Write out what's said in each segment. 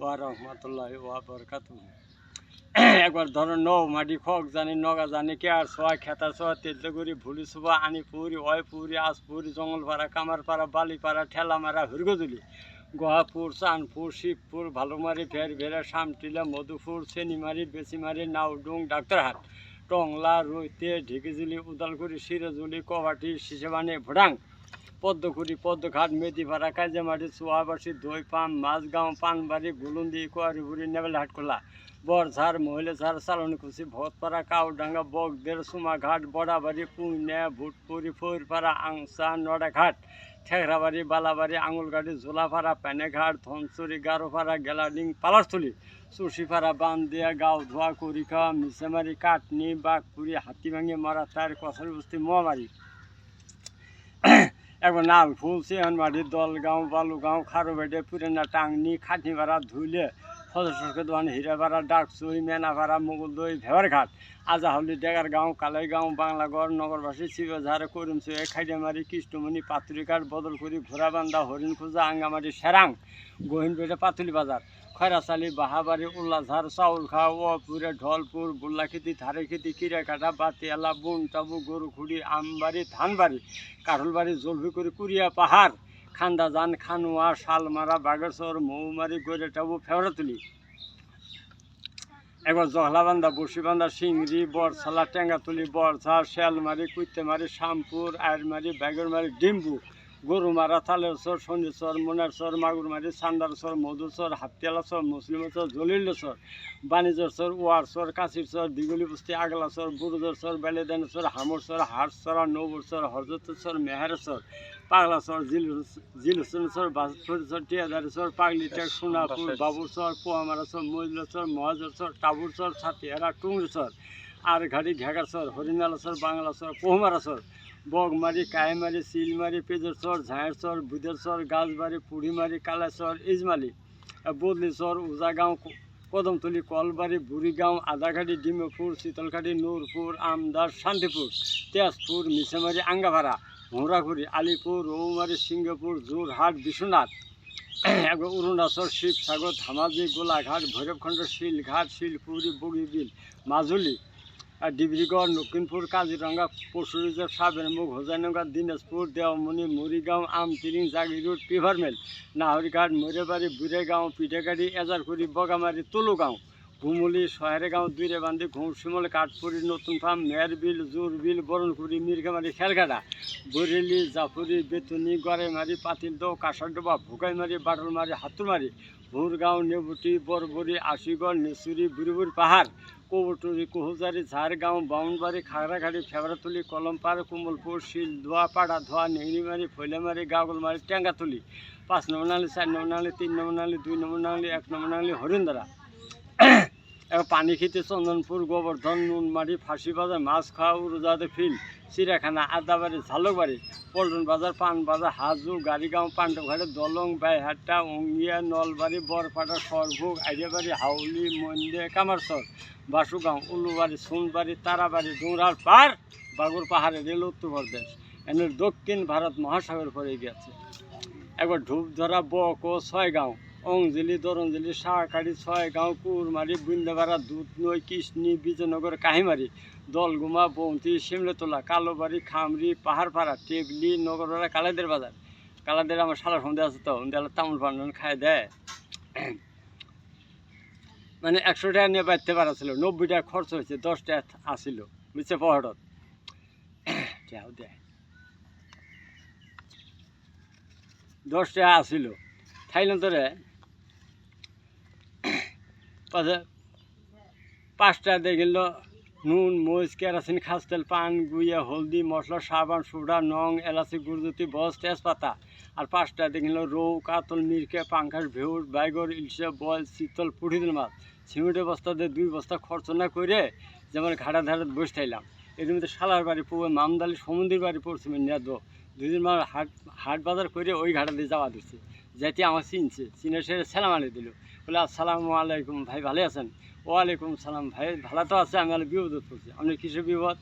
রহমতুল্লাহ একবার ধরো নৌ, মাটি, খক জানি, নগা জানি কে আর সোয়া খেতা সোয়া তেলগুড়ি ভুলি সুবা আনি পুরি অয় পুরি আজ পুরি জঙ্গলপাড়া, কামারপাড়া, বালিপাড়া, ঠেলামারা হুরগজুলি গোহাপুর চানপুর শিবপুর, ভালোমারি ফের ভেরা শামটিলা, মধুপুর চেনিমারি বেচিমারি নাউডুং ডাক্তারহাট, টংলা রৈতে ঢেকিজুলি উদালগুড়ি, সিরাজুলি, কবাটি, শিশেবানি ভুটাং পদ্মকুড়ি পদ্মঘাট মেদিপাড়া কাজামাটি চুয়াবাসী দইপাম মাছগাঁও পানবাড়ি গুলুন্দি কোয়ারিপুরি নেবেলহাটখোলা বরঝাড় মহিলাঝাড় চালনকুচি ভটপাড়া কাউডাঙ্গা বগদের সুমাঘাট বড়াবাড়ি পুইনা ভুটপুরি ফৈরপাড়া আংসা নড়াঘাট ঠেকরাবাড়ি বালাবাড়ি আঙুলগাড়ি ঝোলাপাড়া প্যানেঘাট ধনসুরি গারোপাড়া গেলাডিং পালারথলি চুষিপাড়া বান্দিয়া, গাঁও ধোয়া কুড়িখা মিসামারি কাটনি বাঘপুরি হাতিভাঙি মারা, তার কসারি বস্তি মোয়ামারি একবার নাল ফুল সিহানবাড়ি দলগাঁও বালুগাঁও খারোবেটে পুরেনা টাংনি ভাড়া ধুইলে। সদস্যকে দোয়ান হীরাপাড়া ডাকসুই মেনাপাড়া মুগুলদই ভেবারঘাট আজাহলি ডেগারগাঁও কালাইগাঁও বাংলাগড় নগরবাসী শিবঝাড় করিমচুয়ে খাইডামারি কৃষ্ণমণি পাতুরিঘাট বদলকুড়ি ঘোড়াবান্ধা হরিণখোজা আঙ্গামারি সেরাং গহিনপেটে পাতুলি বাজার, খয়রাচালি, বাহাবাড়ি উল্লাঝার চাউলখা ওপুরে ঢলপুর বুল্লাখেতি ধারেখেতি কিরাকাটা, বাতিয়ালা বুনটাবু গরুখুড়ি আমবাড়ি, ধানবাড়ি, কাঠলবাড়ি জলভিকুড়ি কুরিয়া পাহাড়। খান্দাজান খানুয়া, শালমারা, বাগেশ্বর, মৌমারি, গৈরেটাবু, ফেওরাতুলি। একবার জহলাবান্ধা বসিবান্ধা সিংড়ি বরসালা টেঙ্গাতুলি বরঝা শেলমারি, কুইতেমারি শামপুর আয়রমারি ব্যাগরমারি, ডিম্বু, গরুমারা তালেরচর শনিচর মোনারচর মাগুরমারি সান্দারচর মধুচর হাতিয়ালাচর মুসলিমচর জলিলচর বাণিজ্যচর ওয়ারচর দিগুলি বস্তি আগলাচর বুরুজরচর বেলেদানচর হামরচর হাটচরা নৌবরচর হরজতচর মেহারচর পাগলাচর জিল জিল হোসেনচর বাসপুরচর টিয়াদারিচর পাগলিটেক সোনাপুর বাবুরচর পোয়ামারাচর মৈলচর মহাজরচর টাবুরচর ছাতিয়ারা টুংরচর আর ঘাড়ি ঘেগাচর হরিণালাচর বাংলাচর পোহমারাচর বগমারি কায়েমারি শিলমারি পেজরচর ঝাঁয়েরচর বুদেরচর গাছবাড়ি পুড়িমারি কালাচর ইজমালি বদলিচর উজাগাঁও কদমতলি কলবাড়ি বুড়িগাঁও আদাঘাটি ডিমেপুর শীতলঘাটি নূরপুর আমদার শান্তিপুর তেজপুর মিসামারি আঙ্গাভাড়া ঘোড়াঘুড়ি আলিপুর রৌমারি সিঙ্গাপুর জোরহাট বিশ্বনাথ একবার অরুণাচল শিবসাগর ধামাজি, গোলাঘাট ভৈরবখণ্ড শিলঘাট শিলপুরি বগিবিল, মাজুলি আর ডিব্রুগড় লখিমপুর কাজিরঙ্গা পশুরিজর সাবেরমুখ হোজাইনগর দিনাজপুর দেওমণি মরিগাঁও আমতিরিং জাগিরুট পিভারমেল নাহরিঘাট মরেবাড়ি বুড়েগাঁও পিঠেগাড়ি এজারকুড়ি বগামারি তুলুগাঁও। ঘুমুলি সহেরগাঁও দুইরেবান্ধি ঘুমশিমল কাঠপুরি, নতুন ফার্ম মেরবিল জোরবিল, বরণকুড়ি, মির্গামারি, খেলগাড়া, বরেলি, জাফুরি, বেতুনি গড়াইমারি পাতিলদৌ কাঁসারডোবা ভুকাইমারি বাটলমারি হাতুরমারি ভুরগাঁও, নেবুটি, বরবরি, আশিগড়, নেচুরি, বুড়িবুড়ি পাহাড় কৌটুরি কোহজারি, ঝাড়গাঁও, বাউনবাড়ি খাগড়াঘাটি ফেবরাতুলি, কলমপাড়, কুমলপুর শিল ধোয়া পাড়া ধোয়া নেংরিমারি ফৈলামারি, গাগলমারি, টেঙ্গাতুলি, পাঁচ নম্বর নালি চার নম্বর নালি তিন নম্বর দুই নম্বর নালি এক নম্বর নালি হরিন্দরা পানি খেতে চন্দনপুর, গোবর্ধন, নুনমারি ফাঁসি বাজার মাছ খাওয়া উড়োজাদে ফিল, চিড়িয়াখানা আদাবাড়ি ঝালকবাড়ি, পল্টন বাজার, পান বাজার, হাজু, গাড়িগাঁও পাণ্ডবঘাটে দলং, বাইহাট্টা উঙ্গিয়া নলবাড়ি বরপাটা সরভোগ, আইডিয়াবাড়ি, হাউলি মন্দে কামারসর, বাসুগাঁও, উলুবাড়ি সোনবাড়ি তারাবাড়ি ডোংরার পার, বাগুর পাহাড়ে রেল উত্তর প্রদেশ। এনে দক্ষিণ ভারত মহাসাগর পড়ে গেছে একবার ধূপধরা, বক ও ছয়গাঁও অংজলি দরঞ্জলি শাহকাড়ি ছয়গাঁও, কুরমারি বৃন্দাবাড়া দুধনৈ কৃষ্ণি বিজয়নগর, কাহিমারি, দলগুমা, বন্তি, শিমলেতলা, কালোবাড়ি, খামরি, পাহাড়পাড়া, টেবলি, নগরপাড়া কালাদের বাজার। কালাদের আমার সারা সন্ধ্যা আছে তো সন্ধ্যা তামুল পান্ডন খায় দেয় মানে একশো টাকা নিয়ে বাড়তে পারা ছিল, নব্বই টাকা খরচ হয়েছে, দশ টাকা আসিল বুঝছে পাহাড়ত দেও দেয় দশ টাকা আসিল থাইল্যান্ডরে পাঁচটা দেখিল নুন, মরিচ, কেরাসিন, খাস তেল, পান গুইয়া হলদি, মশলা, সাবান, সুডা, নং, এলাচি গুরজুতি বস, তেজপাতা। আর পাঁচটা দেখিল রৌ, কাতল, মিরকে, পাঙ্খাস ভেউর বাইগর, ইলশে বল শীতল পুঠিদের মাছ। সিমেন্টের দিয়ে দুই বস্তা খরচ না করে যেমন ঘাটা ধারে বসে থাইলাম। এর মধ্যে শালার বাড়ি পড়বে মামদালি সমুদ্রের বাড়ি পড়ছে নেদ দুদিন মাস হাট হাট বাজার করে ওই ঘাটা দিয়ে যাওয়া দিচ্ছে যেটি আমার চিনছে, চিনে সে আলি দিল। বলে, আসসালামু আলাইকুম ভাই, ভালো আছেন? ওয়ালাইকুম সালাম ভাই, ভালো তো আছে, আমি আলো বিপদত করছি আপনি কিসের বিপদ?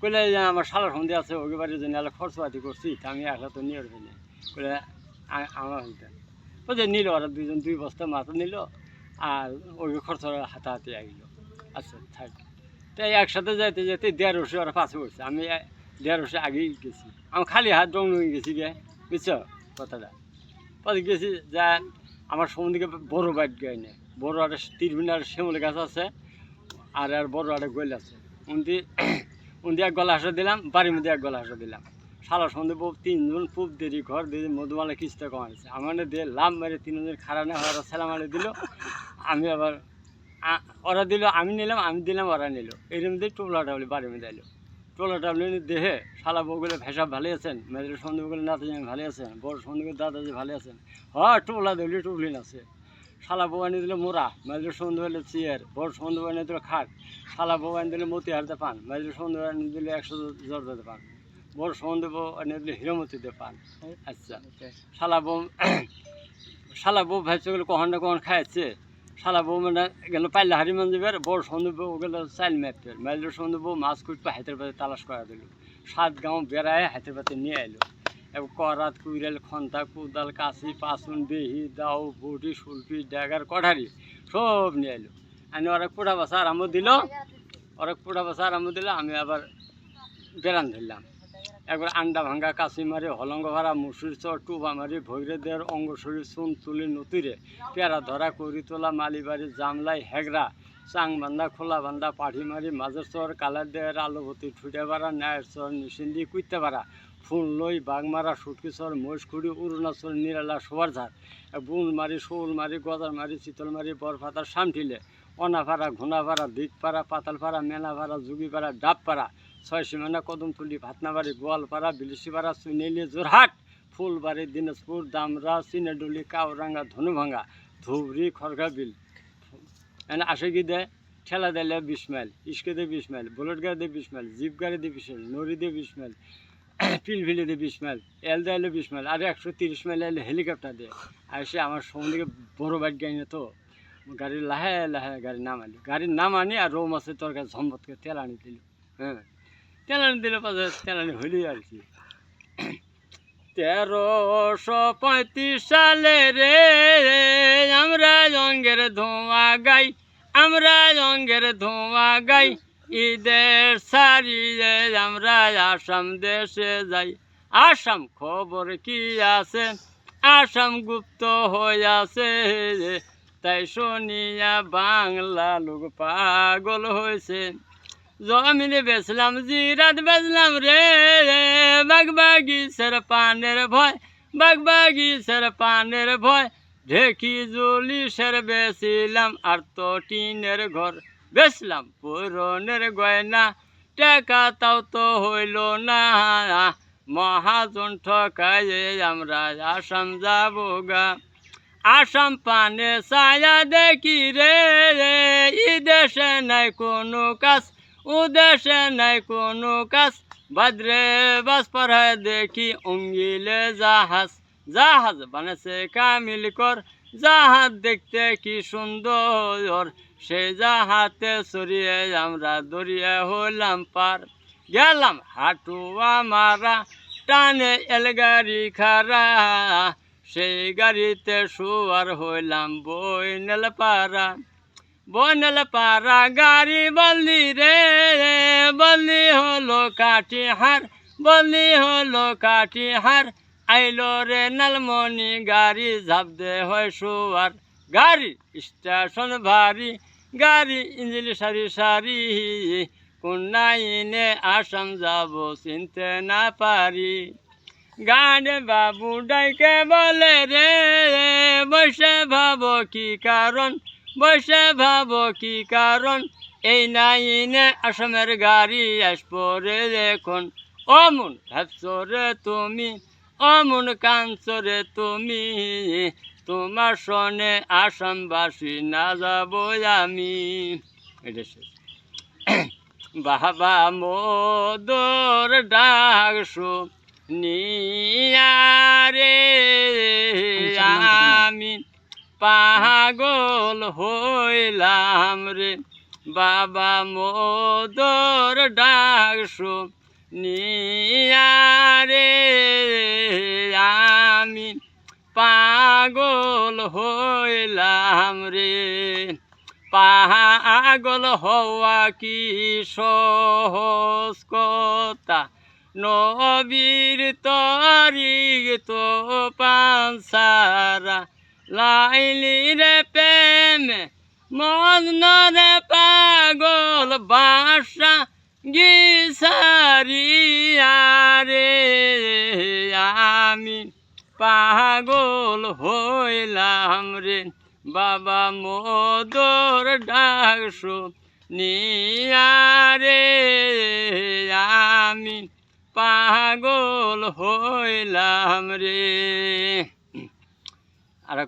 কইলে আমার শালার সন্ধে আছে ওকে বাড়ির জন্য আলো খরচপাতি করছি, তা আমি একলা তো নিয়ে না। কইলে আমার হইতে ও যে নিল, ওরা দুজন দুই বস্তা মাছ নিল, আর ওকে খরচ হাতাহাতি আইলো আচ্ছা থাক। তাই একসাথে যাইতে যেতে দেড়শো ওরা পাশে পড়ছে আমি দেড়শো আগেই গেছি। আমি খালি হাত রং গেছি গে, বুঝছ কথাটা? পরে গেছি, যা আমার সমুদ্রকে বড় বাইট গাই নেই বড় একটা তিরবিনার শিমুল গাছ আছে, আর আর বড় একটা গোল আছে। উন্দি উন্দি এক গলা হাসা দিলাম, বাড়ির মধ্যে এক গলা হাসা দিলাম। সারা সন্ধে বউ তিনজন খুব দেরি ঘর দিয়ে মধুমালা কিস্তা কমাইছে। আমার দিয়ে লাভ মেরে তিনজন খারা না ওরা সেলাম আলে দিল। আমি আবার ওরা দিল, আমি নিলাম, আমি দিলাম, ওরা নিল। এর মধ্যে টোলা টাবলি বাড়ির মধ্যে এলো টোলা টাবলি দেহে শালা বউগুলো ভেসা ভালো আছেন মেয়েদের সন্ধে বউগুলো নাতি ভালো আছেন বড় সন্ধে দাদাজি ভালো আছেন হ্যাঁ টোলা দিলি টুবলিন আছে। শালা বউ আনি দিল মোরা মেয়েদের সন্ধে হলে চেয়ার বড় সন্ধে আনি দিল খাট শালা বউ আনি দিলে মতি হারতে পান মেয়েদের সন্ধে আনি দিলে একশো জর্দাতে পান বড় বউ আনি দিলে হিরমতিতে পান। আচ্ছা শালা বউ শালা বউ ভাবছে গেলে কখন না কখন খাইছে? শালা বউ মানে গেল পাইলে হারি মান যাবে বড় সন্ধে বউ গেল চাইল মারতে মাইলের সন্ধে বউ মাছ কুটপা পাতে তালাশ করা দিল। সাত গাঁও বেড়ায় পাতে নিয়ে এলো এবং করাত কুইরাল, খন্তা, কুদাল, কাশি, পাসুন বেহি দাও বটি সুলপি ড্যাগার, কঠারি সব নিয়ে এলো আমি ওরা পোড়া বাসা আরম্ভ দিল, ওরা পোড়া বাসা আরম্ভ দিল, আমি আবার বেড়ান ধরলাম। একবার আন্ডা ভাঙ্গা কাশি মারি হলঙ্গ ভাড়া মুসুর চর, টুবা মারি, ভৈরে দেওয়ার অঙ্গ শরীর, চুন তুলি, নতুরে। পেয়ারা ধরা, করি তোলা মালিবাড়ি জামলাই হেগরা চাং বান্ধা, খোলা বান্ধা, পাঠি মারি, মাঝের চর, কালার দেওয়ার আলোভতি ঠুটে বাড়া, ন্যায়ের চর, নিশিন্দি, কুইতে পারা ফুল লই বাগমারা সুটকি চর মহিষখুড়ি অরুণাচল নিরালা সোয়ার ঝাড়। বুন মারি, শোল মারি, গজার মারি, চিতল মারি, বরফাতার, সামঠিলে। অনাপাড়া ঘোনাপাড়া দিকপাড়া পাতালপাড়া মেলাপাড়া যুগিপাড়া ডাবপাড়া ছয় সীমানা কদমতলি, ভাতনাবাড়ি, গোয়ালপাড়া, বিলিশিপাড়া চুনেলি জোরহাট ফুলবাড়ি, দিনাজপুর, দামরা, চিনেডুলি কাউরাঙ্গা ধনুভাঙ্গা, ধুবড়ি, খড়গাবিল। এনে আসে কি দেয় ঠেলা দিলে বিশ মাইল ইস্কে দিয়ে বিশ মাইল বুলেট গাড়ি দিয়ে বিশ মাইল জিপ গাড়ি দিয়ে বিশ মাইল নড়ি দিয়ে বিশ মাইল পিলভিলি দিয়ে বিশ মাইল এল দিয়ে বিশ মাইল, আর একশো তিরিশ মাইল এলে হেলিকপ্টার দিয়ে। আর সে আমার সমুদ্রে বড় বাইক গাড়ি তো। গাড়ি লাহে লাহে গাড়ি নাম আনি গাড়ির নাম আনি আর রৌ মাছের তরকারি ঝম্বতকে তেল আনি দিল হ্যাঁ তেলানি দিলে পাশে তেলানি হইলি আর কি তেরোশো পঁয়ত্রিশ সালে রে আমরা জঙ্গের ধোঁয়া গাই আমরা জঙ্গের ধোঁয়া গাই ঈদের সারিয়ে আমরা আসাম দেশে যাই আসাম খবর কি আছে আসাম গুপ্ত হয়ে আছে তাই শুনিয়া বাংলা লোক পাগল হয়েছে জমিনে বেচলাম, জিরাত বেচলাম রে। বাগবাগিসের পানের ভয় বাগবাগিসের পানের ভয়। ঢেকি জুলিসের বেচিলাম, আর তো টিনের ঘর। বেচলাম পুরনের গয়না, টাকা তাও তো হইল না। মহাজন ঠকাইয়ে আমরা আসাম যাব গা আসাম পানে ছায়া দেখি রে ই দেশে নাই কোনো কাজ ও দেশে নাই কোনো কাজ। বাদরে বাস পড়ায় দেখি অঙ্গিলে জাহাজ। জাহাজ বানাছে কামিল কর, জাহাজ দেখতে কি সুন্দর। সে জাহাতে সরিয়ে আমরা দরিয়ে হইলাম পার। গেলাম হাটুয়া মারা টানে এলগাড়ি খারা সেই গাড়িতে শুয়ার হইলাম বইনেল পাড়া বইনেল পাড়া, গাড়ি বললি রে, বললি হলো কাঠি হার বললি হলো কাঠি হার আইলো রে নালমণি, গাড়ি ঝাপ দে হয় শুয়ার গাড়ি স্টেশন ভারী, গাড়ি ইঞ্জিল সারি সারি কোনাইনে আসাম যাব চিনতে না পারি। গানে বাবু ডাইকে বলে রে বসে ভাবো কি কারণ? বসে ভাবো কি কারণ? এই নাইনে আসামের গাড়ি আসব রে এখন। অমন ভাবছ রে তুমি, অমন কাঁদছো রে তুমি। তোমার সনে আসামবাসী না যাব আমি। এটা শেষ। বাবা মোদর নিয়ারে আমি পাগল হইলাম রে। বাবা মোদর ডাকশো নিয়ারে আমি পাগল হইলাম রে। পাগল হওয়া কি সহজ কথা? নবীর তরিক তো পানসারা লাইলি রে প্রেমে মজনরে পাগল, বাসা গিসারিয়া রে আমি পাগল হইলাম রে। বাবা মোদর ডাকশো নিয়ারে আমি পাগল হইলাম রে। আর